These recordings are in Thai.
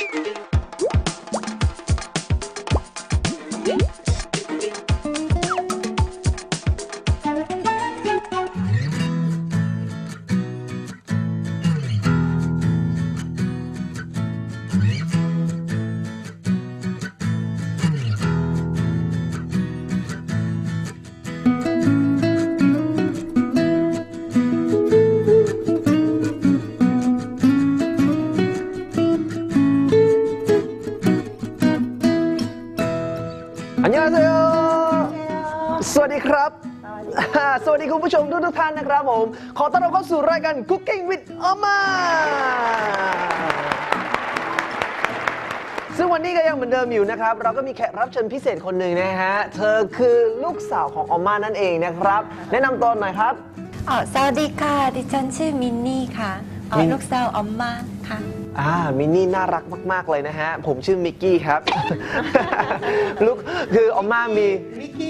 อั ดีคุณผู้ชมทุกทุกๆท่านนะครับผม ขอต้อนรับเข้าสู่รายการ Cooking with Oma ซึ่งวันนี้ก็ยังเหมือนเดิมอยู่นะครับ เราก็มีแขกรับเชิญพิเศษคนหนึ่งนะฮะ เธอคือลูกสาวของออมมานั่นเองนะครับ แนะนำตัวหน่อยครับอ๋อสวัสดีค่ะ ดิฉันชื่อมินนี่ค่ะอ๋อมินลูกสาวออมมาค่ะอ่ามินนี่น่ารักมาก ๆ เลยนะฮะ ผมชื่อมิกกี้ครับ ลูกคือออมมามีมิกกี้มินี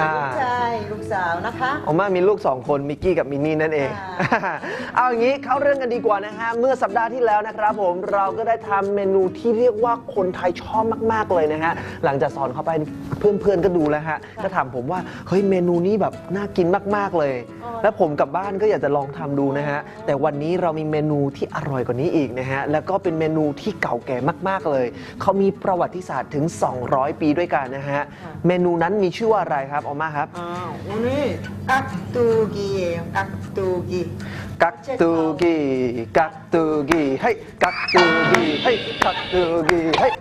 อ่า ลูกชายลูกสาวนะคะออมมามีลูก 2 คนมิกกี้กับมินนี่นั่นเองค่ะเอาอย่างนี้เข้าเรื่องกันดีกว่านะฮะ เมื่อสัปดาห์ที่แล้วนะครับผมเราก็ได้ทำเมนูที่เรียกว่าคนไทยชอบมาก ๆ เลยนะฮะ หลังจากสอนเข้าไปเพื่อน ๆ ก็ดูแล้วฮะ ก็ถามผมว่า เฮ้ยเมนูนี้แบบน่ากินมาก ๆ เลย แล้วผมกลับบ้านก็อยากจะลองทำดูนะฮะ แต่วันนี้เรามีเมนูที่อร่อยกว่านี้อีกนะฮะ แล้วก็เป็นเมนูที่เก่าแก่มาก ๆ เลย เขามีประวัติศาสตร์ถึง 200 ปีด้วยกันนะฮะ เมนูนั้นมีชื่อว่าอะไรครับออมมาครับอ้าววันนี้กักตูกีเองกักตูกีกักตูกีกักตูกีเฮ้ยกักตูกีเฮ้ยกักตูกีเฮ้ย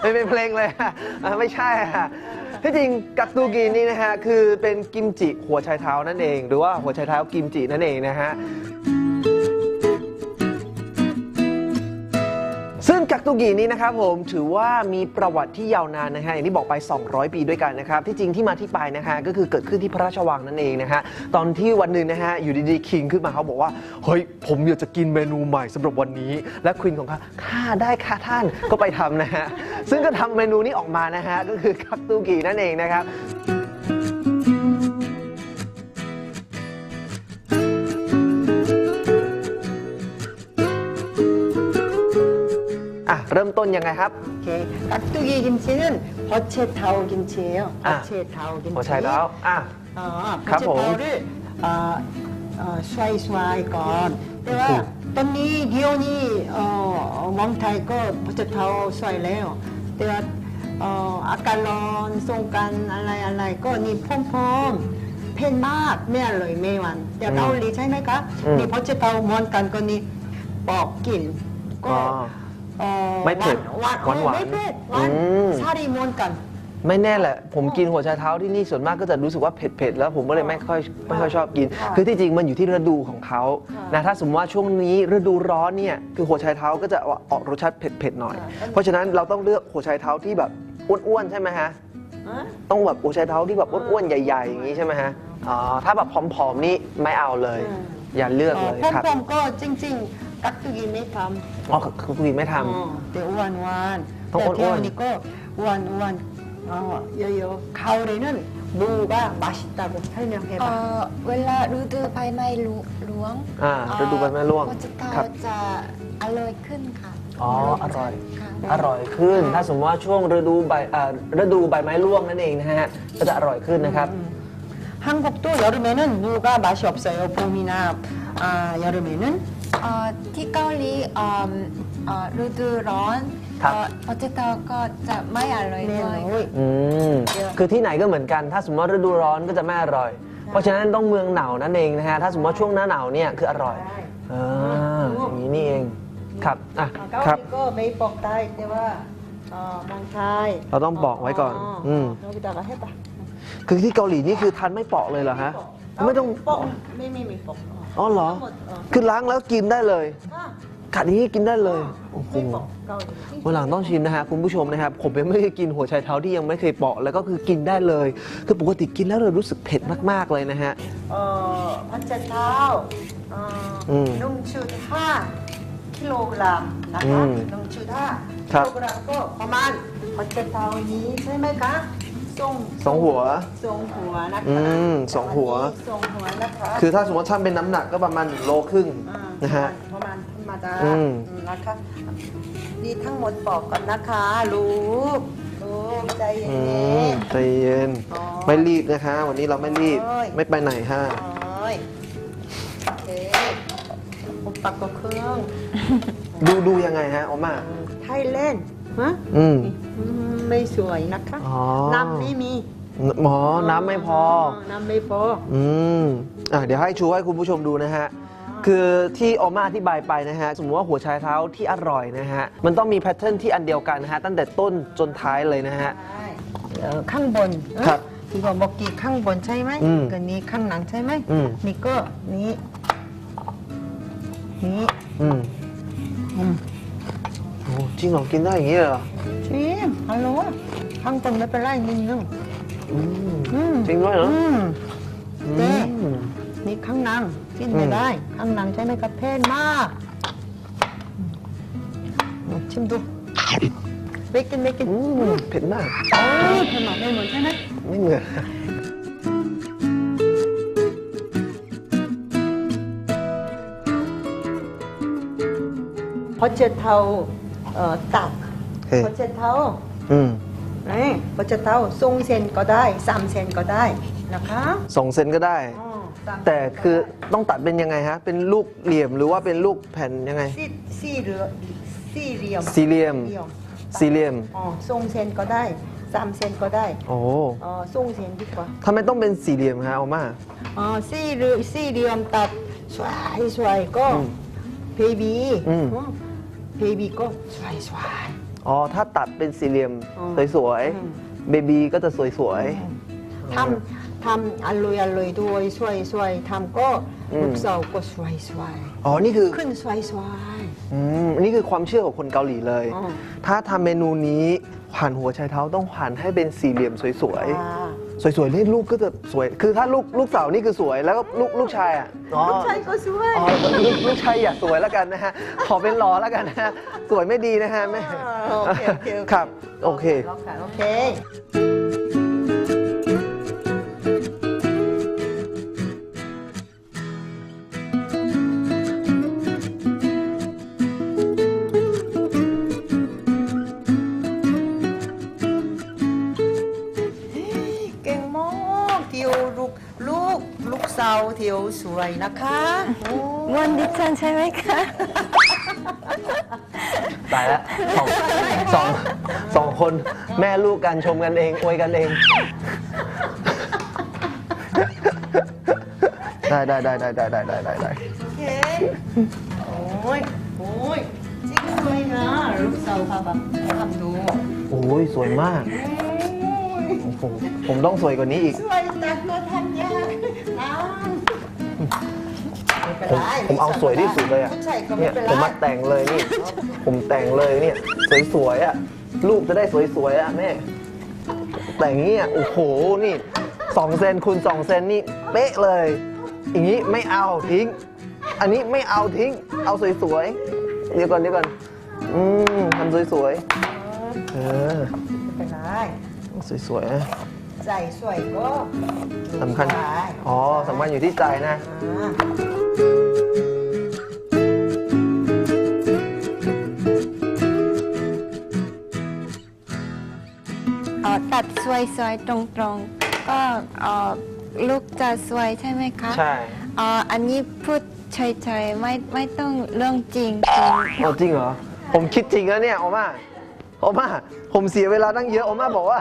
ไม่เป็นเพลงเลยอะอะไม่ใช่อะที่จริงกักตูกีนี่นะฮะคือเป็นกิมจิหัวไชเท้านั่นเอง หรือว่าหัวไชเท้ากิมจินั่นเองนะฮะ ซึ่งกักตุกีนี้นะครับผมถือว่ามีประวัติที่ยาวนานนะฮะอย่างที่บอกไป 200 ปีด้วยกันนะครับที่จริงที่มาที่ไปนะฮะก็คือเกิดขึ้นที่พระราชวังนั่นเองนะฮะตอนที่วันหนึ่งนะฮะอยู่ดีๆคิงขึ้นมาเขาบอกว่าเฮ้ยผมอยากจะกินเมนูใหม่สำหรับวันนี้ และควีนของเขาข้าได้ค่ะท่านก็ไปทำนะฮะซึ่งก็ทำเมนูนี้ออกมานะฮะก็คือกักตุกีนั่นเองนะครับ เริ่มต้นยังไงครับ โอเคกักตูกีกิมจิ는버체타오กิมจิ예요 อ่ะ 버체타오กิมจิ หัวไชเท้าอ่ะ อ๋อ ครับผม 버체타오를เอ่อเอ่อสวยสวยๆก่อนแต่ว่า โอ้โห ตอนนี้เดี๋ยวนี้เอ่อเมืองไทยก็버체타오สวยแล้วแต่ว่าเอ่ออากาศร้อนสงกรารอะไรอะไรๆก็นี่พร้อมๆเพ่นมากไม่อร่อยไ ม่หวานแต่เกาหลีใช่ไหมคะอืมนี่พอจะเตาเหมือนกันก็นี่บอกกลิ่นก็อ๋อเอ่อไม่เผ็ดหวานหวานหวานไม่เผ็ดหวานอืม ชาดีเหมือนกัน ไม่แน่แหละ ผมกินหัวไชเท้าที่นี่ส่วนมากก็จะรู้สึกว่าเผ็ดๆแล้วผมก็เลยไม่ค่อยไม่ค่อยชอบกิน ค่ะคือที่จริงมันอยู่ที่ฤดูของเขาค่ะนะถ้าสมมติว่าช่วงนี้ฤดูร้อนเนี่ยคือหัวไชเท้าก็จะออกรสชาติเผ็ดๆหน่อย ค่ะ เพราะฉะนั้นเราต้องเลือกหัวไชเท้าที่แบบอ้วนๆใช่ไหมฮะฮะต้องแบบหัวไชเท้าที่แบบอ้วนๆใหญ่ๆอย่างนี้ใช่ไหมฮะอ๋อถ้าแบบผอมๆนี่ไม่เอาเลย อืม อย่าเลือกเอ่เลอยพ่อครับ ผมก็จริง ๆ กักตุกีไม่ทำ อ๋อคือคุณไม่ทำ อ๋อแต่อ้วนหวาน ต้องอ้วนๆ แต่เที่ยวนี้ก็อ้วนอ้วนเอ่อเยอะๆเขาเลยนั่นบูบ้า맛있다고 설명해 เอ่ 봐 อเวลาฤดูใบไม้ร่วง อ่าฤดูใบไม้ร่วง ก็จะเตา ครับ จะอร่อยขึ้นค่ะ อ๋ออร่อย ค่ะ อร่อยขึ้น ถ้าสมมติว่าช่วงฤดูใบอ่าฤดูใบไม้ร่วงนั่นเองนะฮะ ก็จะอร่อยขึ้นนะครับ 한국도 여름에는 무가 맛이 없어요 봄이나 아, 여름에는 ที่เกาหลีฤดูร้อนพอเจตาก็จะไม่อร่อยเลยอืมคือที่ไหนก็เหมือนกัน ถ้าสมมติฤดูร้อนก็จะไม่อร่อย เพราะฉะนั้นต้องเมืองหนาวนั่นเองนะฮะ ถ้าสมมติช่วงหน้าหนาวเนี่ยคืออร่อย อ่าอนี้นี่เอง ครับ อะครับก็ไม่ปอกได้แต่ว่าเอ่อบางทายเราต้องบอกไว้ก่อนอืม โนบิตะกให้ปะคือที่เกาหลีนี่คือทานไม่ปอกเลยเหรอฮะ ไม่ต้อง ปอกไม่ไม่มีปอก อ๋อเหรอคือล้างแล้วกินได้เลยอะกัดนี้กินได้เลย โอ้โห ไม่ปอกเกาหลีวันหลังต้องชิมนะฮะคุณผู้ชมนะครับ ผมยังไม่เคยกินหัวไชเท้าที่ยังไม่เคยเปาะแล้วก็คือกินได้เลย คือปกติกินแล้วเรารู้สึกเผ็ดมากๆเลยนะฮะ เอ่อพันเจ็ดเท้าเอ่ออมนมชูห้ากิโลกรัมนะอืคะมนมชูห้าครับกิโลกรัมก็ประมาณพันเจ็ดเท้านี้ใช่ไหมคะ สองสองหัวสองหัวนะคะอืมสองหัวนนี้สองหัวนะคะคือถ้าสมมติช่างเป็นน้ำหนักก็ประมาณ1โลครึ่งอ่านะฮะ ประมาณธรรมดาอืม นะคะนี่ทั้งหมดปอกก่อนนะคะลูกลูกใจเย็อืมน ใจเย็นอ๋อไม่รีบนะคะ วันนี้เราไม่รีบโอ้ย ไม่ไปไหนค่ะๆโอ้ยโอเคอุปกรณ์เครื่องดูดูยังไงฮะออมมาไทยเล่น ฮะอืมอืมไม่สวยนะคะอ๋อน้ำไม่มีหมอน้ำไม่พอ น้ำไม่พอ อืมอะเดี๋ยวให้ชูให้คุณผู้ชมดูนะฮะ คือที่ออมมาอธิบายไปนะฮะ สมมติว่าหัวชายเท้าที่อร่อยนะฮะ มันต้องมีแพทเทิร์นที่อันเดียวกันนะฮะ ตั้งแต่ต้นจนท้ายเลยนะฮะ เอ่อข้างบนครับที่บอกบอกกี้ข้างบนใช่ไหมอืมก็นี้ข้างหลังใช่ไหมอืม นี่ก็นี้นี้อืมอืมโอ้ จริงเหรอกินได้อย่างนี้เลยเหรอชิมฮัลโหลข้างบนไม่เป็นไรนิดนึงอืมอืมจริงด้วยเหรออืมเจ๊อืม นี่ข้างหลังกินไม่อืม ได้ ข้างหลังใช่ไหมครับเพนมากอืมชิมดูไม่กินไม่กินอืมเผ็ดมากโอ้ยขนาดไม่เหมือนใช่ไหมไม่เหมือนพอเจ็ดเท้า เอ่อตักเฮ้ยพอเจ็ดเท้าอืมเอ้ยพอเจ็ดเท้าทรงเซนก็ได้สามเซนก็ได้นะคะสองเซนก็ได้ อ๋อสามเซนแต่คือต้องตัดเป็นยังไงฮะ เป็นลูกเหลี่ยมหรือว่าเป็นลูกแผ่นยังไง สี่สี่เหลือสี่เหลี่ยมสี่เหลี่ยมเหลี่ยมสี่เหลี่ยม อ๋อทรงเซนก็ได้สามเซนก็ได้โอ้อ๋อทรงเซนดีกว่าทำไมต้องเป็นสี่เหลี่ยมฮะออมมาอ๋อสี่เหลี่ยมสี่เหลี่ยมตัดสวยสวยก็อืมเบบีอืม เบบีก็สวยสวยอ๋อ ถ้าตัดเป็นสี่เหลี่ยมอืมสวยอืมๆเบบีก็จะสวยทำทำอร่อยอร่อยด้วยสวยสวยทำก็อืมลูกสาวก็สวยสวยๆอ๋อ นี่คือขึ้นสวยสวยอืมอันนี้คือความเชื่อของคนเกาหลีเลยอ๋อถ้าทำเมนูนี้หั่นหัวไชเท้าต้องหั่นให้เป็นสี่เหลี่ยมสวยอ่าๆ สวยๆนี่ลูกก็จะสวย คือถ้าลูกลูกสาวนี่คือสวย แล้วก็ลูกลูกชายอะอ๋อลูกชายก็สวยอ๋อลูกลูกชายอย่าสวยแล้วกันนะฮะ ขอเป็นหล่อแล้วกันนะฮะ สวยไม่ดีนะฮะแม่อ่าโอเคโอเคโอเคครับ โอเค โอเค เที่ยวสวยนะคะโอ้งอนดิฉันใช่ไหมคะ ตายแล้วสองสองสองคนแม่ลูกกันชมกันเองอวยกันเอง ได้ได้ได้ได้ได้ได้ได้ได้ได้โอเค โอ้ย โอ้ยจริงเลยนะลูกสาวค่ะแบบทำดูโอ้ยสวยมากโอ้โหผมต้องสวยกว่านี้อีก สวย ผมไรผมเอาสวยที่สุดเลยอะผู้ชายก็ไม่เนี่ยเป็นไรผมมาแต่งเลยนี่ ผมแต่งเลยเนี่ย สวยๆอะลูกจะได้สวยๆอะแม่แต่งเงี้ยโอ้โหนี่สองเซนคูณสองเซนนี่เป๊ะเลยอย่างนี้ไม่เอาทิ้ง อันนี้ไม่เอาทิ้ง เอาสวยๆเดี๋ยวก่อนเดี๋ยวก่อนอืมทำสวยๆเออไม่เป็นไรสวยๆนะ ใจสวยก็สำคัญสวยอ๋อสำคัญอยู่ที่ใจนะอ่าเอ่อตัดสวยๆตรงๆ ก็เอ่อลูกจะสวยใช่ไหมคะใช่เอ่ออันนี้พูดเฉยๆไม่ไม่ต้องเรื่องจริงเอาจริงเหรอ ผมคิดจริงแล้วเนี่ยโอมา โอมาผมเสียเวลาตั้งเยอะโอมาบอกว่า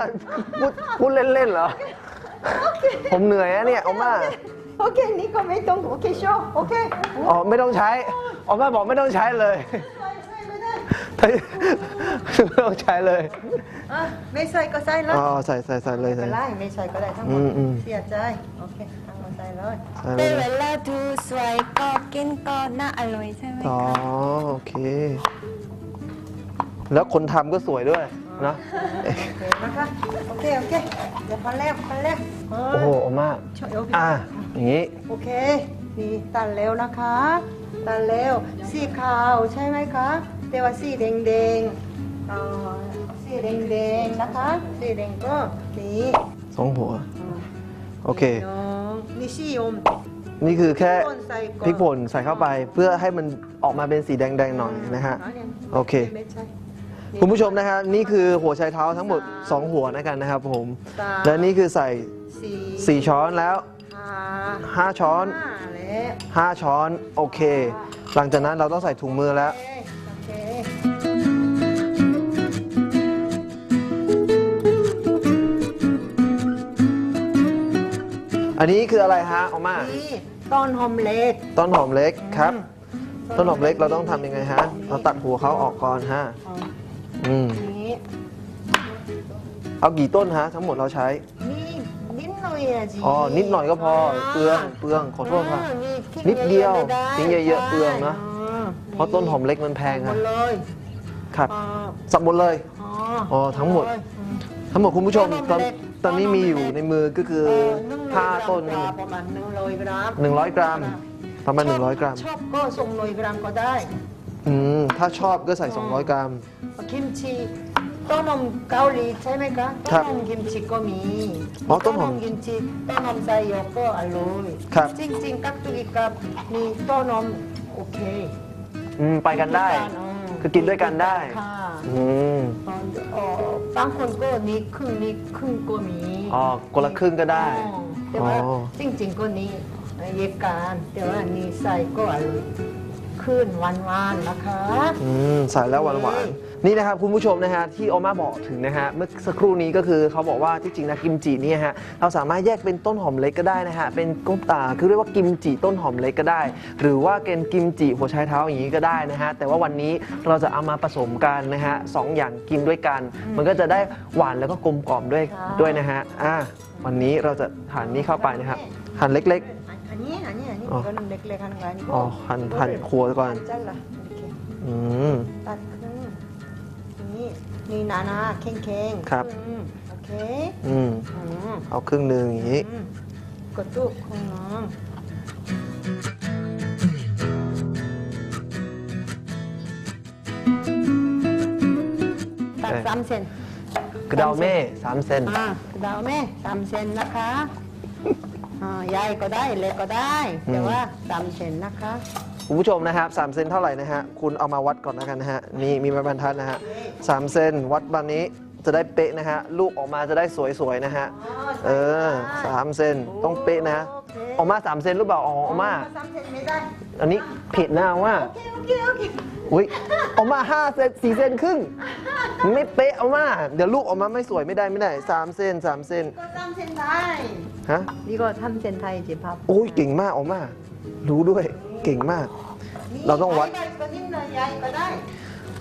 พูดพูดเล่นๆเหรอ ผมเหนื่อยนะเนี่ยโอมาโอเคนี่ก็ไม่ต้องโอเคโชว์โอเคอ๋อไม่ต้องใช้โอมาบอกไม่ต้องใช้เลยใส่ใส่ไม่ได้ไม่ต้องใช้เลย อะไม่ใส่ก็ใส่เลยอ๋อใส่ใส่ใส่เลยไม่ใส่เป็นไรไม่ใส่ก็ได้ทั้งหมอืดมอืม เสียใจโอเคทั้งหมดใส่เลยใส่เลแต่ยเวนะลาดูสวยก็กินก็น่าอร่อยใช่ไหมอ๋อคะโอเค แล้วคนทำก็สวยด้วยนะโอเคนะคะโอเคโอเคเดี๋ยวพันแรกพันแรกเโอ้โหโอมาช่วยโอเคอะอย่างนี้โอเคนี่ตัดแล้วนะคะ ตัดแล้วสีขาวใช่ไหมคะแต่ว่าสีแดงแดงๆเอ่อสีแดงแดงๆนะคะสีแดงก็นี่สองหัว โอเค น้องนี่สีอมนี่คือแค่พริกป่นใส่ก่อนพริกป่นใส่เข้าไปเพื่อให้มันออกมาเป็นสีแดงๆหน่อยนะฮะ โอเค ไม่ใช่ คุณผู้ชมนะฮะนี่คือหัวไชเท้าทั้งหมด 2 หัวนะกันนะครับผม สาม และนี่คือใส่ สี่4 ช้อนแล้วห้า5ช้อน ห้าและ5ช้อนโอเค หลังจากนั้นเราต้องใส่ถุงมือแล้ว โอเคอันนี้คืออะไรฮะออกมานี่ต้นหอมเล็กต้นหอมเล็กครับอืมต้นหอมเล็กเราต้องทำยังไงฮะเราตัดหัวเขาออกก่อนฮะ อ๋อ อืม นี่เอากี่ต้นฮะ ทั้งหมดเราใช้ นี่นิดหน่อยอะจีอ๋อ นิดหน่อยก็พอ เปลือง เปลือง ขอโทษค่ะอ่าทิ้งนิดเดียวอะๆทิ้งเยอะๆเปลืองนะาเพราะต้นหอมเล็กมันแพงหมอะดเลยครับอ่าสับหมดเลย อ๋ออ๋อทั้งหมดเลยอืมทั้งหมดคุณผู้ชมตอนต้นหอมเล็กตอนนี้มีอยู่ในมือก็คือเออนึ่งร้อยห้ากรัมต้นปนี่ลาประมาณหนึ่งร้อยกรัมหนึ่งร้อยกรัม ประมาณ 100 กรัม ชอบก็ส่งร้อยกรัมก็ได้อืม ถ้าชอบก็ใส่ 200 กรัม กิมจิต้นหอมเกาหลีใช่ไหมคะครัต้บนหอมกิมจิก็มีอ๋อต้นหอมกิมจิต้นหอมไซโยกก็อร่อยครับ จริงๆกักตุกิกับมีต้นหอมโอเคอืมไปกันได้คือกินด้วยกันได้ค่ะอืมเอ่อบางคนก็นี่ครึ่งนี่ครึ่งก็มี อ๋อคนละครึ่งก็ได้ อ๋อแต่ว่าอ๋อ จริงๆก็นี่เย็บกันแต่ว่านี่ใส่ก็อร่อย ขึ้นหวานๆนะคะ อืมใส่แล้วหวานหวานๆนี่นะครับคุณผู้ชมนะฮะที่โอมาบอกถึงนะฮะเมื่อสักครู่นี้ก็คือเขาบอกว่าที่จริงนะกิมจิเนี่ยฮะเราสามารถแยกเป็นต้นหอมเล็กก็ได้นะฮะเป็นก้มตาคือเรียกว่ากิมจิต้นหอมเล็กก็ได้ หรือว่าเป็นกิมจิหัวไชเท้าอย่างนี้ก็ได้นะฮะแต่ว่าวันนี้เราจะเอามาผสมกันนะฮะสองอย่างกินด้วยกัน มันก็จะได้หวานแล้วก็กลมกล่อมด้วยค่ะ ด้วยนะฮะอ่าวันนี้เราจะหั่นนี้เข้าไปนะครับหั่นเล็กอั นนี้อันนี้อันนี้อ๋อก็เล็กๆอันนี้อ๋อหั่นหั่นขัวก่อนหั่จ้ะล่ะโอเคๆอืมตัดครึ่งนี่นี่นานาเข่งเข่งๆครับอืมโอเคอืมอืมเอาครึ่งหนึ่งอย่างนี้อืมกดตุกของน้องตัดเอ้ยสามเซนกระเดาเม่สามเซนอ่าดาวแม่สามเซนนะคะ อ่าใหญ่ก็ได้เล็กก็ได้ แต่ว่าสามเซนนะคะ คุณผู้ชมนะครับ3เซนเท่าไหร่นะฮะ คุณเอามาวัดก่อนนะกันนะฮะนี่มีไม้บรรทัดนะฮะ3เซนวัดบันนี้จะได้เป๊ะนะฮะ ลูกออกมาจะได้สวยๆนะฮะ เออสามเซนต้องเป๊ะนะโอเคออกมา3เซนหรือเปล่าอ๋อออกมา สามเซนไม่ได้ อันนี้ผิดนะว่า โอเคโอเคโอเค อุ้ยออกมา5เซน4เซนครึ่งไม่เป๊ะเอามา เดี๋ยวลูกออกมาไม่สวยไม่ได้ไม่ได้3เซน3เซนก็สามเซนไทยฮะนี่ก็ทำเซนไทยจีพับโอ้ยเก่งมากออกมา รู้ด้วยเก่งมาก เราต้องวัดใหญ่ก็นิดหน่อยใหญ่ก็ได้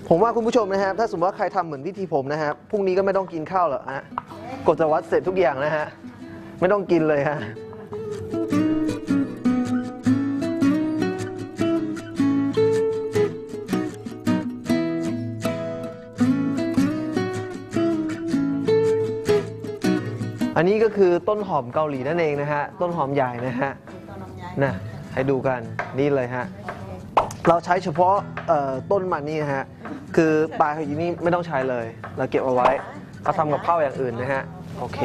ผมว่าคุณผู้ชมนะครับ ถ้าสมมติว่าใครทำเหมือนวิธีผมนะครับพรุ่งนี้ก็ไม่ต้องกินข้าวหรอกฮะกดจะวัดเสร็จทุกอย่างนะฮะไม่ต้องกินเลยฮะ อันนี้ก็คือต้นหอมเกาหลีนั่นเองนะฮะ ต้นหอมใหญ่นะฮะต้นลำไยนะให้ดูกันนี่เลยฮะ เราใช้เฉพาะเอ่อต้นมันนี่นะฮะ คือปลายของยีนี่ไม่ต้องใช้เลย เราเก็บเอาไว้เอาทำกับข้าวอย่างอื่นนะฮะ โอเค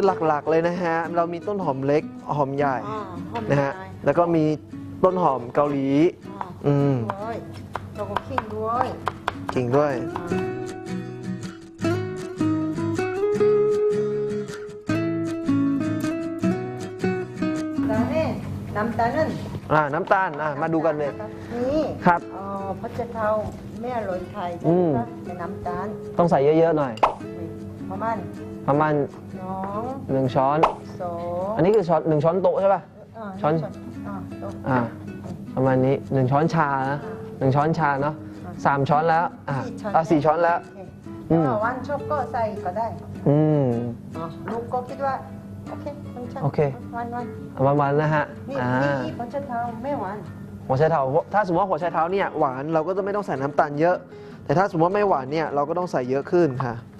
คือหลักๆเลยนะฮะ เรามีต้นหอมเล็กหอมใหญ่อ่าหอมนะฮะ ใหญ่ แล้วก็มีต้นหอมเกาหลีอ่าอืมด้วยแล้วก็ขิงด้วยกิ่งด้วยแล้วนี่น้ำตาลนั่นอ่า น้ำตาล อ่า มาดูกันเลย นี่ครับเอ่อพัชเทาแม่อร่อยไทยอืมเป็นน้ำตาลต้องใส่เยอะๆหน่อย ประมาณ ประมาณสองหนึ่งช้อน สองอันนี้คือช้อนหนึ่งช้อนโต๊ะใช่ป่ะาช้อน อ่าโต๊ะอ่าประมาณนี้หนึ่งช้อนชานะหนึ่งช้อนชาเนาะสามช้อนแล้วอ่าอ่าสี่ช้อนแล้ว โอเคอืมถ้าวันชอบก็ใส่ก็ได้อืมอะลูกก็คิดว่า โอเคมันใช่โอเค วันวันประมาณนะฮะนี่อ่านี่พัชเทาไม่หวาน หัวไชเท้าถ้าสมมติว่าหัวไชเท้าเนี่ยหวานเราก็จะไม่ต้องใส่น้ำตาลเยอะ แต่ถ้าสมมติว่าไม่หวานเนี่ยเราก็ต้องใส่เยอะขึ้นค่ะเสร็จแล้ว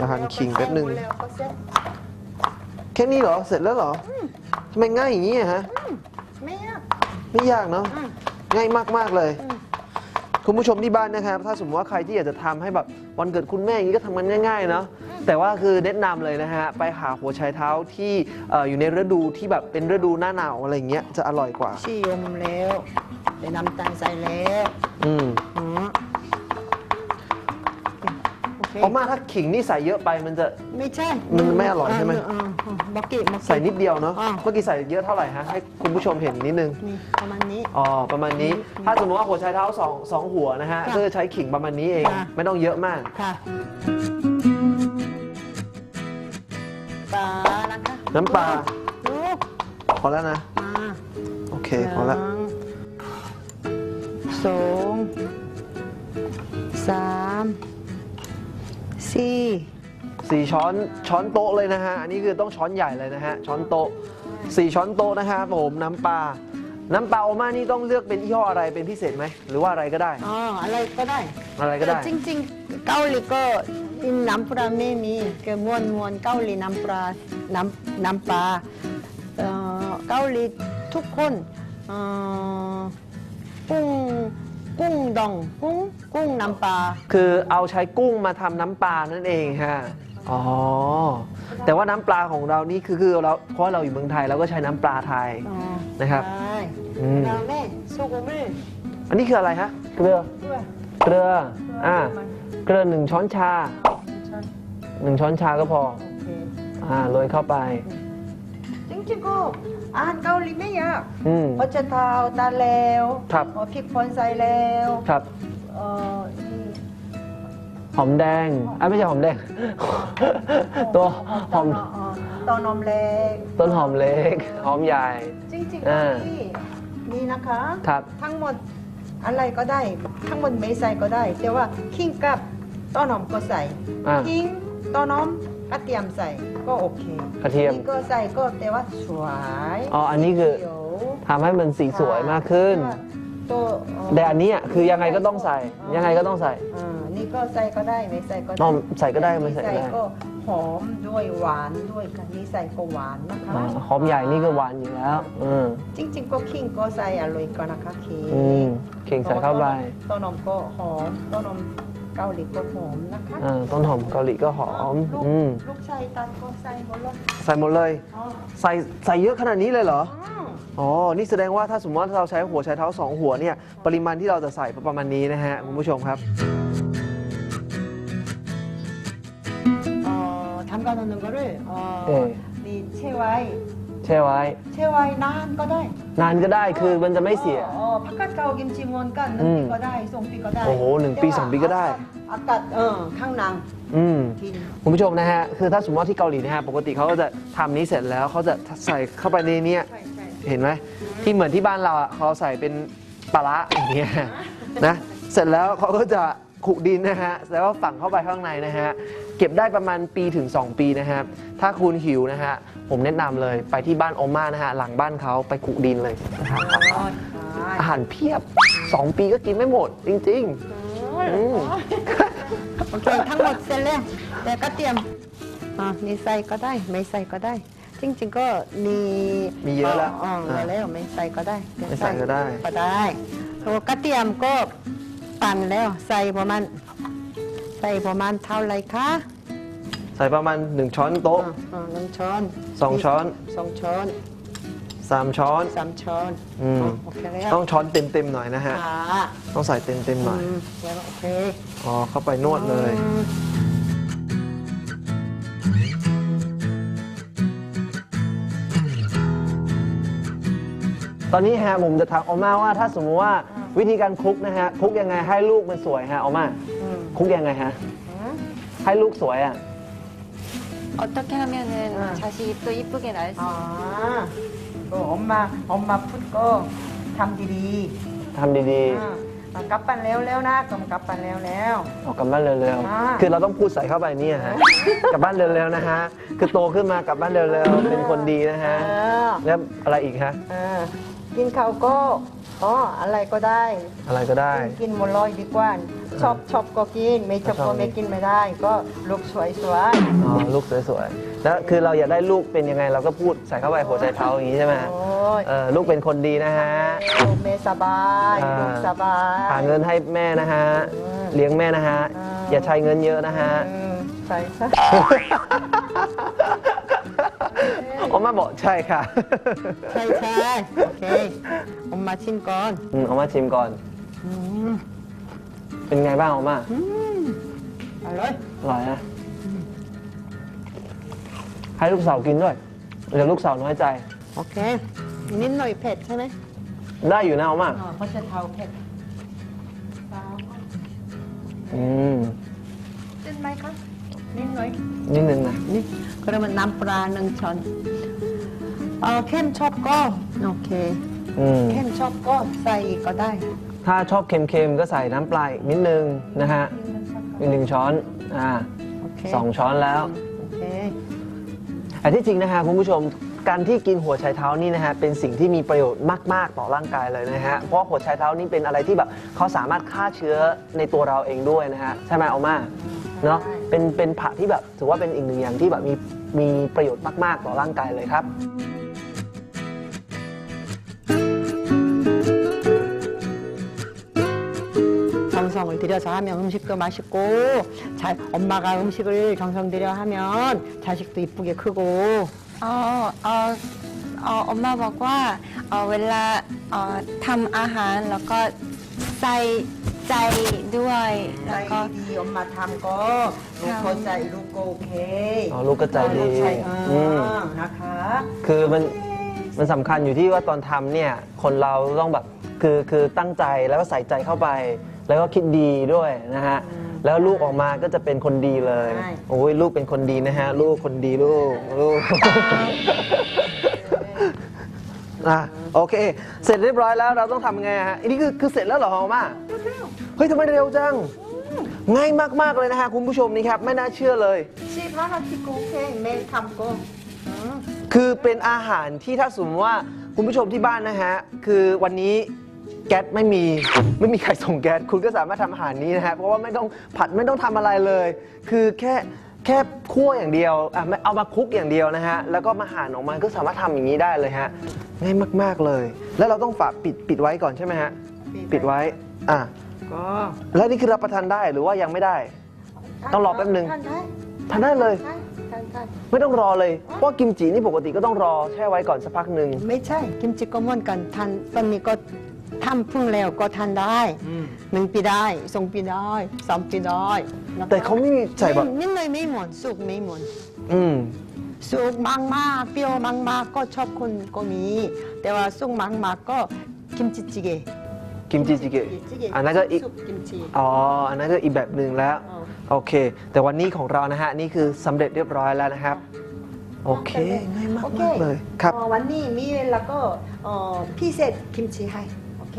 เดี๋ยวหั่นขิงแป๊บหนึ่งแล้วก็เสร็จแค่นี้เหรอ เสร็จแล้วเหรอทำไมง่ายอย่างนี้อะฮะ ไม่ยากไม่ยากเนาะ อืม ง่ายมาก ๆ เลยคุณผู้ชมที่บ้านนะครับ ถ้าสมมติว่าใครที่อยากจะทำให้แบบวันเกิดคุณแม่อย่างนี้ก็ทำกันง่ายๆเนาะแต่ว่าคือแนะนำเลยนะฮะ ไปหาหัวไชเท้าที่เอ่ออยู่ในฤดูที่แบบเป็นฤดูหน้าหนาวอะไรอย่างเงี้ยจะอร่อยกว่า ชียมแล้วได้น้ำตาลใส่แล้วอืมอ๋อโอ เคเพราะมากถ้าขิงนี่ใส่เยอะไปมันจะ ไม่ใช่มันไม่อร่อยใช่ไหมาอ่าอ่าบักกี้บักกี้ใส่นิดเดียวเนาะ อ่า เมื่อกี้ใส่เยอะเท่าไหร่ฮะ ให้คุณผู้ชมเห็นนิดนึง นี่ประมาณนี้ อ๋อ ประมาณนี้ ถ้าสมมติว่าหัวไชเท้าสองสองหัวนะฮะ ค่ะก็จะใช้ขิงประมาณนี้เอง ค่ะ ไม่ต้องเยอะมาก ค่ะปลานะคะน้ำปลา ลูกพอแล้วนะ มาโอเค พอแล้ว หนึ่งสองสาม สี่สี่ช้อนช้อนโต๊ะเลยนะฮะ อันนี้คือต้องช้อนใหญ่เลยนะฮะ ช้อนโต๊ะสี่ช้อนโต๊ะนะฮะผมน้ำปลา น้ำปลาโอม่านี่ต้องเลือกเป็นยี่ห้ออะไรเป็นพิเศษไหม หรือว่าอะไรก็ได้ อ๋ออะไรก็ได้อะไรก็ได้ แต่จริงๆ เกาหลีก็น้ำปลาไม่มีก็มวนมวนๆเกาหลีน้ำปลาน้ำน้ำปลาเอ่อเกาหลีทุกคนเอ่อกุ้ง กุ้งดองกุ้งกุ้งน้ำปลาคือเอาใช้กุ้งมาทำน้ำปลานั่นเองฮะอ๋อแต่ว่าน้ำปลาของเรานี่คือคือเราเพราะเราอยู่เมืองไทยเราก็ใช้น้ำปลาไทยอ๋อนะครับ ใช่อืมแล้วแม่สุกุมิอันนี้คืออะไรฮะเกลือด้วยเกลืออ่าเกลือหนึ่งช้อนชาช้อนหนึ่งช้อนชาก็พอโอเคอ่าโรยเข้าไปจริงๆก็ อาหารเกาหลีไม่ยากอืมเพราะจะเท้าตาแล้วครับเอาพริกป่นใส่แล้วครับเอ่อนี่ หอมแดงอะไม่ใช่หอมแดง ตัวหอมต้นหอมเล็กต้นหอมเล็ก หอมใหญ่ จริงๆอ่านี่นี่นะคะ ครับ ทั้งหมดอะไรก็ได้ ทั้งหมดไม่ใส่ก็ได้ แต่ว่าขิงกับต้นหอมก็ใส่อ่า ขิงต้นหอมกระเทียมใส่ ก็โอเคกระเทียม นี่ก็ใส่ก็แต่ว่าสวยอ๋ออันนี้คือ เขียวทำให้มันสีสวยมากขึ้นตัวเอ่อแต่อันเนี้ยคือยังไงก็ต้องใส่ ยังไงก็ต้องใส่ อ่านี่ก็ใส่ก็ได้ไม่ใส่ก็ได้อ๋อใส่ก็ได้ไม่ใส่ก็ได้ ก็หอมด้วยหวานด้วยกันนี่ใส่ก็หวานนะคะอ่าหอมใหญ่นี่ก็หวานอยู่แล้วอืมจริง ๆ ก็ขิงก็ใส่อร่อยก็นะคะขิงอืมเข่งใส่เข้าไป ต้นหอมก็หอมต้นหอม เกาหลีก็หอมนะคะ อ่าต้นหอมเกาหลีก็หอม ลูก อืม ลูกชายตันก็ใส่หมดเลย ใส่หมดเลย อ๋อ ใส่ใส่เยอะขนาดนี้เลยเหรอ อืม อ๋อ นี่แสดงว่าถ้าสมมติว่าเราใช้หัวใช้เท้าสองหัวเนี่ย ปริมาณที่เราจะใส่ประมาณนี้นะฮะคุณผู้ชมครับ 어, 담가 놓는 거를 어, 네. 이 채와이 แ ช่ไว้ 채와이 난 거다. นานก็ได้คือมันจะไม่เสีย 어, 바깥 가오 김치 뭔가 음. 능비 거다 이 송비 거다. โอ้โหหนึ่งปีสองปีก็ได้ 아까 어, 강낭 อืม 긴. คุณผู้ชมนะฮะ คือถ้าสมมติว่าที่เกาหลีนะฮะ ปกติเขาก็จะทำนี้เสร็จแล้วเขาจะใส่เข้าไปในเนี้ย 차이, 차이. เห็นไหมที่เหมือนที่บ้านเราอ่ะเขาใส่เป็นปลาร้าอย่างเงี้ยนะเสร็จแล้วเขาก็จะขุดินนะฮะแล้วก็ฝังเข้าไปข้างในนะฮะเก็บได้ประมาณปีถึง 2 ปีนะฮะถ้าคุณหิวนะฮะ ผมแนะนำเลยไปที่บ้านโอม่านะฮะ หลังบ้านเขาไปขุดินเลยอาหารเพียบ 2 ปีก็กินไม่หมด จริง ๆ อืม โอเคทั้งหมดเสร็จแล้วแต่ก็เตรียมอ่ามีใส่ก็ได้ ไม่ใส่ก็ได้ จริงๆก็มีมีเยอะแล้วอ๋ออ๋อแล้วไม่ใส่ก็ได้ไม่ใส่ก็ได้ ก็ได้โอ้กระเทียมก็ปั่นแล้วใส่ประมาณใส่ประมาณเท่าไรคะ ส่ประมาณ 1 ช้อนโต๊ะ อ่าอ่าหนึ่งช้อนสองช้อน สองช้อน3 ช้อน สามช้อนอืมอ๋อโอเคแล้วต้องช้อนเต็มๆหน่อยนะฮะค่ะต้องใส่เต็มๆหน่อย อืมแล้วโอเคอ๋อ เข้าไปนวดเลย อืมตอนนี้ฮะผมจะถามออม่าว่าถ้าสมมติว่าวิธีการคลุกนะฮะคลุกยังไงให้ลูกมันสวยฮะออม่าอืมคลุกยังไงฮะอืมให้ลูกสวยอะ 어떻게 하면은 응. 자식이 또 이쁘게 날 수 อ๋อก็อมมาอมมาพุดก็ทำดี ทำดี ๆอ่าเอากลับปันแล้วแล้วนะกำกลับปันแล้วแล้ว ๆออกกลับบ้านเร็ว อ่า ๆ คือเราต้องพูดใส่เข้าไปเนี่ยฮะ กลับบ้านเร็วๆนะฮะ คือโตขึ้นมากลับบ้านเร็วๆ เป็นคนดีนะฮะ เออ แล้วอะไรอีกฮะ อ่ากินข้าวก็ อ๋ออะไรก็ได้อะไรก็ได้กินหมดเลยดีกว่า ชอบชอบก็กิน ไม่ชอบชอบก็ไม่กินไม่ได้ ก็ลูกสวยสวยอ๋อลูกสวยแล้วคือเราอยากได้ลูกเป็นยังไง เราก็พูดใส่เข้าไปหัวใจเท้าอย่างนี้ใช่ไหมโอ้ยเออลูกเป็นคนดีนะฮะ ลูกแม่สบายอ่า ลูกสบาย หาเงินให้แม่นะฮะ อืมเลี้ยงแม่นะฮะอ่าอย่าใช้เงินเยอะนะฮะ อืมใส่ซะ ออกมาบอกใช่ค่ะใช่ใช่โอเคอมมาชิมก่อนอืมเอามาชิมก่อนอืมเป็นไงบ้างออกมาอืมอร่อยอร่อยนะให้ลูกสาวกินด้วยเดี๋ยวลูกสาวน้อยใจ โอเค นิดหน่อยเผ็ดใช่ไหมได้อยู่นะออกมาอ๋อเพราะจะเทาเผ็ดอืมเป็นไหมคะ นิดหน่อยนิดนึงนะนี่ก็เรียกว่าน้ำปลาหนึ่งช้อนเออเข้มชอบก็โอเค อืมเข้มชอบก็ใส่อีกก็ได้ถ้าชอบเค็มๆก็ใส่น้ำปลาอีกนิดนึงนะฮะอีกหนึ่งช้อนอ่าโอเคสองช้อนแล้ว โอเค แต่ที่จริงนะฮะคุณผู้ชมการที่กินหัวไชเท้านี่นะฮะเป็นสิ่งที่มีประโยชน์มาก ๆ ต่อร่างกายเลยนะฮะเพราะหัวไชเท้านี่เป็นอะไรที่แบบเขาสามารถฆ่าเชื้อในตัวเราเองด้วยนะฮะใช่ไหมเอามา เนาะ เป็นเป็นผักที่แบบถือว่าเป็นอีกหนึ่งอย่างที่แบบมีมีประโยชน์มาก ๆ ต่อร่างกายเลยครับ 정성을 들여서 하면 음식도 맛있고 잘 엄마가 음식을 정성 들여 하면 자식도 이쁘게 크고 อ๋อเออเอ่ออมมาบอกว่าเอ่อเวลาเอ่อทำอาหารแล้วก็ใส่ ใจด้วย ใจแล้วก็ดีออมาทำก็ลูกก็ใจลูกก็โอเคอ๋อลูกก็ใจดีอืม นะคะ คือมันมันสำคัญอยู่ที่ว่าตอนทำเนี่ยคนเราต้องแบบคือคือตั้งใจแล้วก็ใส่ใจเข้าไป แล้วก็คิดดีด้วยนะฮะแล้วลูกออกมาก็จะเป็นคนดีเลยโอ้ยลูกเป็นคนดีนะฮะ ลูกคนดีลูกลูกอะโอเค เสร็จเรียบร้อยแล้วเราต้องทำไงฮะอันนี้คือคือเสร็จแล้วเหรอฮอมา ก็ไฮ้ยทำไมเร็วจัง ง่ายมากๆเลยนะฮะคุณผู้ชมนี่ครับไม่น่าเชื่อเลย 집 하나 찍고 오케이 매일 담고 응. คือเป็นอาหารที่ถ้าสมมติว่าคุณผู้ชมที่บ้านนะฮะ คือวันนี้แก๊สไม่มีไม่มีใครส่งแก๊สคุณก็สามารถทำอาหารนี้นะฮะเพราะว่าไม่ต้องผัดไม่ต้องทำอะไรเลย คือแค่แค่คั่วอย่างเดียวอ่ะไม่เอามาคลุกอย่างเดียวนะฮะแล้วก็มาหั่นออกมาก็สามารถทำอย่างนี้ได้เลยฮะง่ายมาก ๆเลย แล้วเราต้องฝาปิดปิดไว้ก่อนใช่ไหมฮะ ปิดไว้ อะ ก็แล้วนี่คือรับประทานได้หรือว่ายังไม่ได้ ต้องรอแป๊บนึงทานได้ทานได้เลยไม่ต้องรอเลย เพราะกิมจินี่ปกติก็ต้องรอแช่ไว้ก่อนสักพักหนึ่ง ไม่ใช่ กิมจิก็ม่วนกันทานตอนนี้ก็ทำพึ่งแล้วก็ทานได้หนึ่งปีได้สองปีได้สามปีได้แต่เขาไม่ใส่แบบ นิดเลยไม่หมอนสุกไม่หมอนอืม สุกบางมากเปรี้ยวมากมากก็ชอบคนก็มี แต่ว่าสุกมากมากก็กิมจิจิเกะ กิมจิจิเกะจิเกะอันนั้นก็อีก ซุปกิมจิ อ๋อ อันนั้นก็อีกแบบหนึ่งแล้ว อ๋อ โอเค แต่วันนี้ของเรานะฮะ นี่คือสำเร็จเรียบร้อยแล้วนะครับ โอเค ง่ายมากโอเคมากเลยครับ อ๋อวันนี้มีแล้วก็เอ่อพิเศษกิมจิให้ โอเค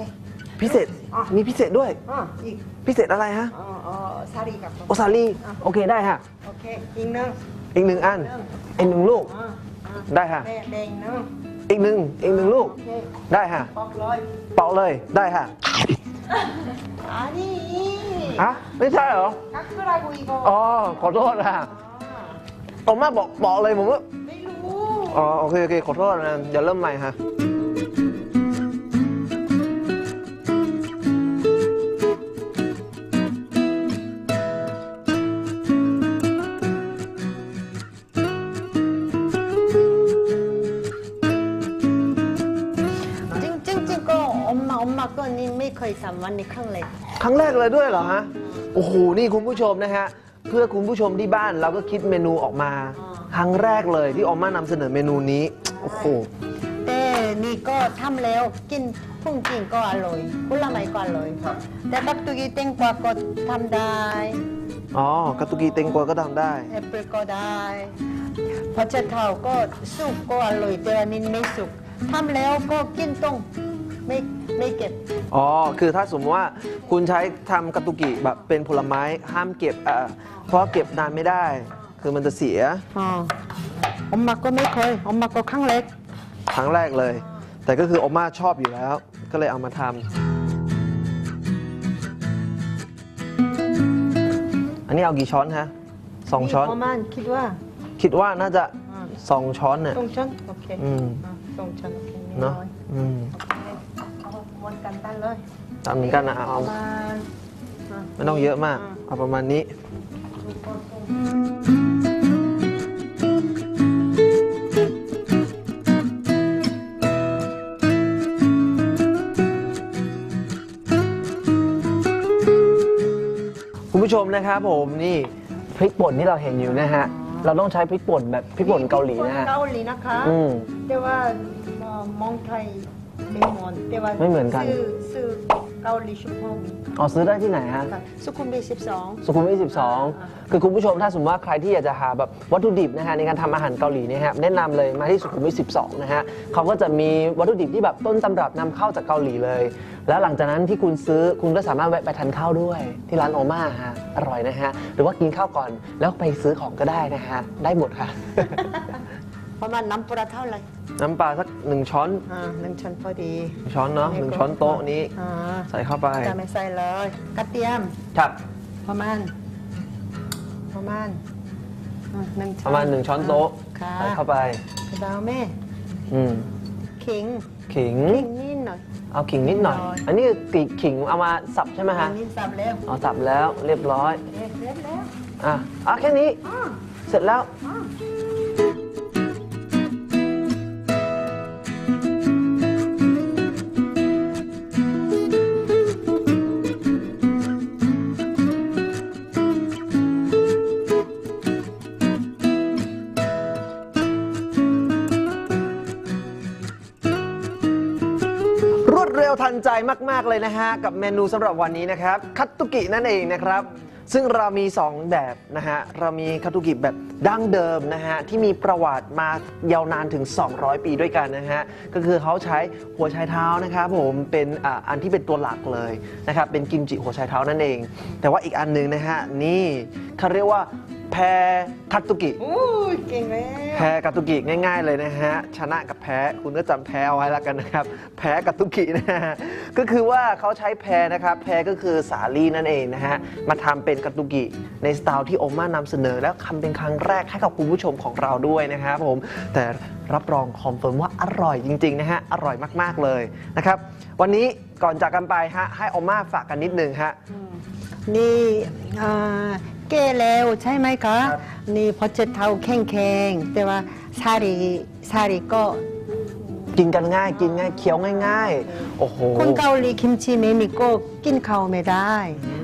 พิเศษอ๋อมีพิเศษด้วย อ๋ออีกพิเศษอะไรฮะ อ๋ออ๋อซารีกับโอซาลีโอเคได้ฮะ โอเคอีกหนึ่งอีกหนึ่งอันหนึ่งอีกหนึ่งลูกอ่าอ่าได้ฮะแบ่งแบ่งหนึ่ง อีกหนึ่งอีกหนึ่งลูกโอเคได้ฮะปอกเลยเป่าเลยได้ฮะอันนี้ฮะไม่ใช่เหรอกักกรากูอีกอ๋อขอโทษนะออกมาบอกบอกเลยผมว่าไม่รู้อ๋อโอเคโอเคขอโทษนะเดี๋ยวเริ่มใหม่ฮะ เคยทำวันนี้ครั้งแรกครั้งแรกเลยด้วยเหรอฮะ โอ้โห นี่คุณผู้ชมนะฮะ เพื่อคุณผู้ชมที่บ้านเราก็คิดเมนูออกมา ครั้งแรกเลยที่ออมมานำเสนอเมนูนี้ โอ้โหแต่นี่ก็ทำแล้วกินพุ่งจริงก็อร่อยผลไม้ก็อร่อยแต่กักตุกีเต็งกว่าก็ทำได้ อ๋อกาตุกีเต็งกวาก็ทำได้แอปเปิลก็ได้พอจะเท่าก็สุกก็อร่อยแต่ว่านี่ไม่สุกทำแล้วก็กินต้อง ไม่ไม่เก็บ อ๋อ คือถ้าสมมติว่าคุณใช้ทำกาตุกิแบบเป็นผลไม้ห้ามเก็บเอ่อเพราะเก็บนานไม่ได้ คือมันจะเสียอ๋ออมมาก็ไม่เคยอมมาก็ครั้งเล็ก ครั้งแรกเลย แต่ก็คือออมมาชอบอยู่แล้ว ก็เลยเอามาทำอันนี้เอากี่ช้อนฮะสองช้อน ประมาณคิดว่า คิดว่าน่าจะอ่า สองช้อนเนี่ย สองช้อนโอเคอืม อ่าสองช้อนโอเคเนาะอยอืม โอเคเอา ม้วนกันตั้นเลยตามเหมือนกันนะปเอาระมาณอะไม่ต้องเยอะมาก เอาประมาณนี้คุณผู้ชมนะครับผมนี่พริกป่นที่เราเห็นอยู่นะฮะ เราต้องใช้พริกป่นแบบพริกป่นเกาหลีนะฮะ เกาหลีนะคะ อืมแต่ว่าเอ่อมองไทย ไม่เหมือนแต่ว่าไม่เหมือนกัน ซื้อซื้อเกาหลีชุมพรมีอ๋อซื้อได้ที่ไหนฮะ ค่ะสุขุมวิท12 สุขุมวิท12 คือคุณผู้ชมถ้าสมมติว่าใครที่อยากจะหาแบบวัตถุดิบนะฮะในการทำอาหารเกาหลีเนี่ยฮะแนะนำเลยมาที่สุขุมวิท12 นะฮะเขาก็จะมีวัตถุดิบที่แบบต้นตำรับนำเข้าจากเกาหลีเลย แล้วหลังจากนั้นที่คุณซื้อคุณก็สามารถแวะไปทานข้าวด้วย ที่ร้านโอมาฮะอร่อยนะฮะหรือว่ากินข้าวก่อนแล้วไปซื้อของก็ได้นะฮะได้หมดค่ะ ประมาณน้ำปลาเท่าไหร่น้ำปลาสักหนึ่งช้อนอ่าหนึ่งช้อนพอดีหนึ่งช้อนเนาะหนึ่งช้อนโต๊ะนี้อ่าใส่เข้าไปจะไม่ใส่เลยกระเทียมครับประมาณประมาณอ่าหนึ่งช้อนประมาณหนึ่งช้อนโต๊ะค่ะใส่เข้าไปกระดาวแม่อืมขิงขิงขิงนิดหน่อยเอาขิงนิดหน่อยนิดหน่อยอันนี้คือขิงเอามาสับใช่ไหมอัฮะนนี้สับแล้วเอาสับแล้วเรียบร้อยเอ๊ะเสร็จแล้วอะอะแค่นี้อ่าเสร็จแล้ว ใจมากๆเลยนะฮะ กับเมนูสำหรับวันนี้นะครับคัตตุกินั่นเองนะครับ ซึ่งเรามี 2 แบบนะฮะ เรามีคัตตุกิแบบดั้งเดิมนะฮะ ที่มีประวัติมายาวนานถึง 200 ปีด้วยกันนะฮะ ก็คือเขาใช้หัวไชเท้านะครับผมเป็นอ่าอันที่เป็นตัวหลักเลยนะครับเป็นกิมจิหัวไชเท้านั่นเอง แต่ว่าอีกอันหนึงนะฮะนี่เขาเรียกว่า แพรคัตตุกิอู้ยเก่งแล้วแพ้กับตุกิง่าย ๆเลยนะฮะ ชนะกับแพ้คุณก็จำแพ้เอาไว้แล้วกันนะครับ แพ้กับตุกินะฮะ ก็คือว่าเขาใช้แพ้นะครับ แพ้ก็คือสาลี่นั่นเองนะฮะ มาทำเป็นกาตุกิในสไตล์ที่โอมานำเสนอ แล้วทำเป็นครั้งแรกให้กับคุณผู้ชมของเราด้วยนะครับผม แต่รับรองคอนเฟิร์มว่าอร่อยจริงๆนะฮะ อร่อยมากๆเลยนะครับ วันนี้ก่อนจากกันไปฮะ ให้โอมาฝากกันนิดนึงฮะนี่อ่า แก่แล้วใช่ไหมคะครับนี่พอจะเท้าแข็งแข็งๆแต่ว่าซารีซารีก็กินกันง่ายกินง่ายเคี้ยวง่ายๆโอ้โหคนเกาหลีคิมจิไม่มีก็กินข้าวไม่ได้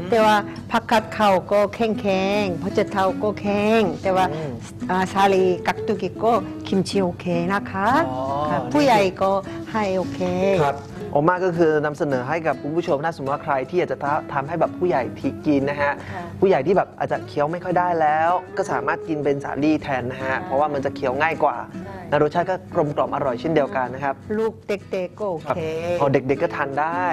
แต่ว่าผักกัดข้าวก็แข็งแข็งๆพอจะเท้าก็แข็งแต่ว่าอืมอ่าซาลีกักตุกิก็คิมจิโอเคนะคะอ๋อค่ะผู้ใหญ่ก็ให้โอเคครับ โอมาก็คือนำเสนอให้กับคุณผู้ชมถ้าสมมติว่าใครที่อยากจะทำให้แบบผู้ใหญ่ที่กินนะฮะค่ะผู้ใหญ่ที่แบบอาจจะเคี้ยวไม่ค่อยได้แล้ว ก็สามารถกินเป็นสาลี่แทนนะฮะเพราะว่ามันจะเคี้ยวง่ายกว่าใช่และรสชาติก็กลมกล่อมอร่อยเช่นเดียวกันนะครับ ลูกเด็กๆก็โอครับเคพอเด็กๆก็ทานได้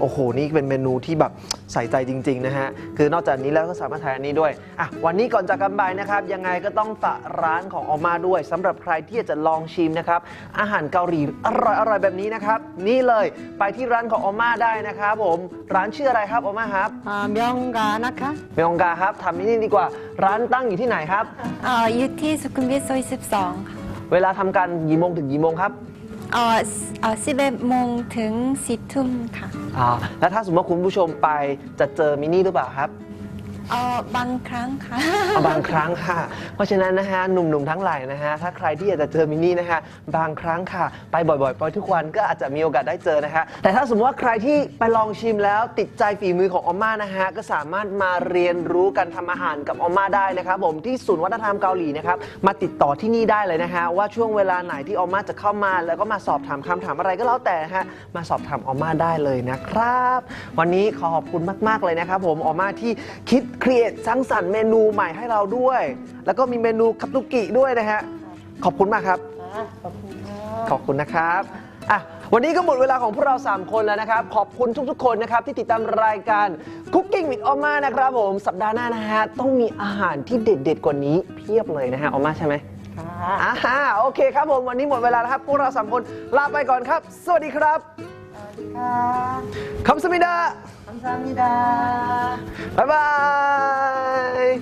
โอ้โห นี่เป็นเมนูที่แบบใส่ใจจริง ๆ นะฮะ คือนอกจากนี้แล้วก็สามารถทานอันนี้ด้วย อะ วันนี้ก่อนจากกันไปนะครับ ยังไงก็ต้องฝากร้านของออมาด้วยสำหรับใครที่อยากจะลองชิมนะครับ อาหารเกาหลีอร่อยอร่อยแบบนี้นะครับ นี่เลยไปที่ร้านของออมาได้นะครับผมร้านชื่ออะไรครับออมาครับอ่าเมียงกานะคะเมยองกาครับทำที่นี่ดีกว่าร้านตั้งอยู่ที่ไหนครับเอ่ออยู่ที่สุขุมวิทซอย12ค่ะเวลาทำการกี่โมงถึงกี่โมงครับเอ่อเอ่อ11โมงถึง4ทุ่มค่ะ อ่าแล้วถ้าสมมติว่าคุณผู้ชมไปจะเจอมินนี่หรือเปล่าครับ เออบางครั้งค่ะ เอาบางครั้งค่ะ เพราะฉะนั้นนะฮะหนุ่มๆทั้งหลายนะฮะถ้าใครที่อยากจะเจอมินนี่นะฮะบางครั้งค่ะ ไปบ่อยๆ ไปทุกวันก็อาจจะมีโอกาสได้เจอนะฮะแต่ถ้าสมมติว่าใครที่ไปลองชิมแล้วติดใจฝีมือของออมมานะฮะก็สามารถมาเรียนรู้การทำอาหารกับออมมาได้นะครับผมที่ศูนย์วัฒนธรรมเกาหลีนะครับมาติดต่อที่นี่ได้เลยนะฮะว่าช่วงเวลาไหนที่ออมมาจะเข้ามา แล้วก็มาสอบถามคำถามอะไรก็แล้วแต่นะฮะมาสอบถามออมมาได้เลยนะครับ วันนี้ขอขอบคุณมากๆเลยนะครับผมออมมาที่คิดครีเอทสร้างสรรค์เมนูใหม่ให้เราด้วย แล้วก็มีเมนูคัตตุกิด้วยนะฮะ ขอบคุณมากครับ อ่าขอบคุณค่ะ ขอบคุณนะครับอะวันนี้ก็หมดเวลาของพวกเรา 3 คนแล้วนะครับ ขอบคุณทุกๆ คนนะครับ ที่ติดตามรายการ Cooking with Oma นะครับผม สัปดาห์หน้านะฮะ ต้องมีอาหารที่เด็ดๆ กว่านี้เพียบเลยนะฮะออมาใช่ไหมค่ะ อ่าฮะโอเคครับผม วันนี้หมดเวลาแล้วครับ พวกเรา 3 คนลาไปก่อนครับ สวัสดีครับค่ะ คำสมิดา 감사합니다. 바이바이.